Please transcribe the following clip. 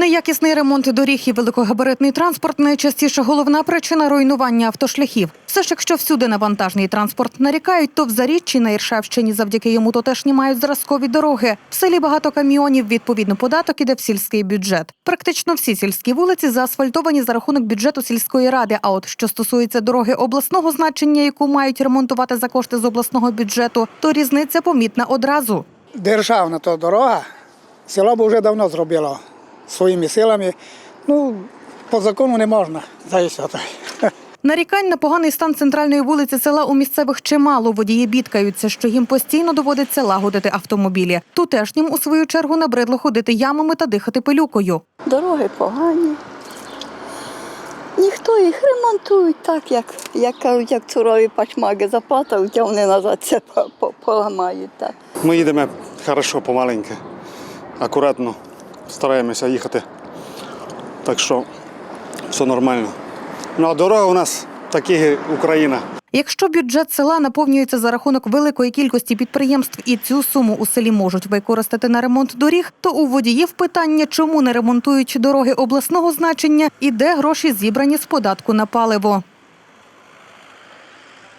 Неякісний ремонт доріг і великогабаритний транспорт найчастіше головна причина руйнування автошляхів. Все ж якщо всюди на вантажний транспорт нарікають, то в Заріччі на Іршавщині завдяки йому тотешні мають зразкові дороги. В селі багато каміонів, відповідно, податок іде в сільський бюджет. Практично всі сільські вулиці заасфальтовані за рахунок бюджету сільської ради. А от що стосується дороги обласного значення, яку мають ремонтувати за кошти з обласного бюджету, то різниця помітна одразу. державна то дорога, село б вже давно зробило своїми силами. Ну, по закону не можна заїжджати. Нарікань на поганий стан центральної вулиці села у місцевих чимало. Водії бідкаються, що їм постійно доводиться лагодити автомобілі. Тутешнім, у свою чергу, набридло ходити ямами та дихати пилюкою. Дороги погані. Ніхто їх ремонтують так, як, як кажуть, як цурові пачмаги заплатають, а вони назад це по- по- поламають. Так. Ми їдемо хорошо, помаленьки, акуратно, стараємося їхати. Так що все нормально. Ну а дорога у нас такі Україна. Якщо бюджет села наповнюється за рахунок великої кількості підприємств і цю суму у селі можуть використати на ремонт доріг, то у водіїв питання, чому не ремонтують дороги обласного значення і де гроші зібрані з податку на паливо.